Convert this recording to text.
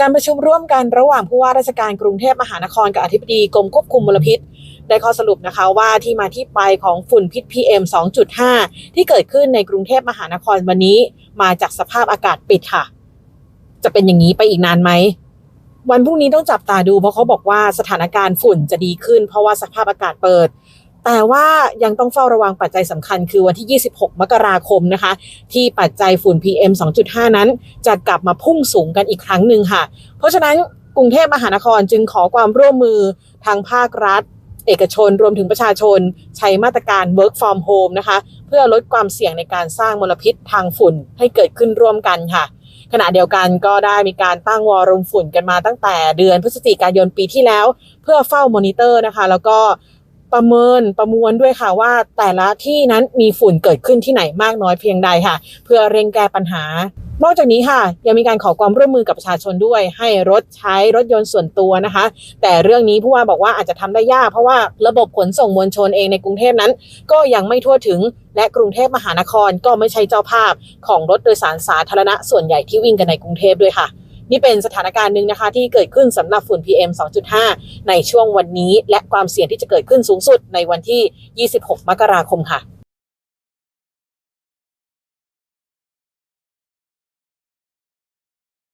การประชุมร่วมกันระหว่างผู้ว่าราชการกรุงเทพมหานครกับอธิบดีกรมควบคุมมลพิษ ได้ข้อสรุปนะคะว่าที่มาที่ไปของฝุ่นพิษ PM 2.5 ที่เกิดขึ้นในกรุงเทพมหานครวันนี้ มาจากสภาพอากาศปิดค่ะ จะเป็นอย่างนี้ไปอีกนานไหม วันพรุ่งนี้ต้องจับตาดูเพราะเขาบอกว่าสถานการณ์ฝุ่นจะดีขึ้น เพราะว่าสภาพอากาศเปิด แต่ว่ายังต้องเฝ้าระวังปัจจัยสำคัญคือวันที่ 26 มกราคมนะคะ ที่ปัจจัยฝุ่น PM 2.5 นั้น จะกลับมาพุ่งสูงกันอีกครั้งหนึ่งค่ะ เพราะฉะนั้นกรุงเทพมหานครจึงขอความร่วมมือทางภาครัฐ เอกชนรวมถึงประชาชน ใช้มาตรการ work from home นะคะ เพื่อลดความเสี่ยงในการสร้างมลพิษทางฝุ่นให้เกิดขึ้นร่วมกันค่ะขณะเดียวกันก็ได้มีการตั้งวอลลุ่มฝุ่นกันมาตั้งแต่เดือนพฤศจิกายนปีที่แล้ว เพื่อเฝ้ามอนิเตอร์นะคะ แล้วก็ ประเมินประมวลด้วยค่ะว่าแต่ละที่นั้นมีฝุ่นเกิดขึ้นที่ไหนมากน้อยเพียงใดค่ะ เพื่อเร่งแก้ปัญหานอกจากนี้ค่ะ ยังมีการขอความร่วมมือกับประชาชนด้วยให้รถใช้รถยนต์ส่วนตัวนะคะ แต่เรื่องนี้ผู้ว่าบอกว่าอาจจะทำได้ยาก เพราะว่าระบบขนส่งมวลชนเองในกรุงเทพนั้น ก็ยังไม่ทั่วถึงและกรุงเทพมหานครก็ไม่ใช่เจ้าภาพของรถโดยสารสาธารณะส่วนใหญ่ที่วิ่งกันในกรุงเทพด้วยค่ะ นี่เป็นสถานการณ์หนึ่งนะคะที่เกิดขึ้นสำหรับฝุ่น PM 2.5 ในช่วงวันนี้ และความเสี่ยงที่จะเกิดขึ้นสูงสุดในวันที่ 26 มกราคมค่ะ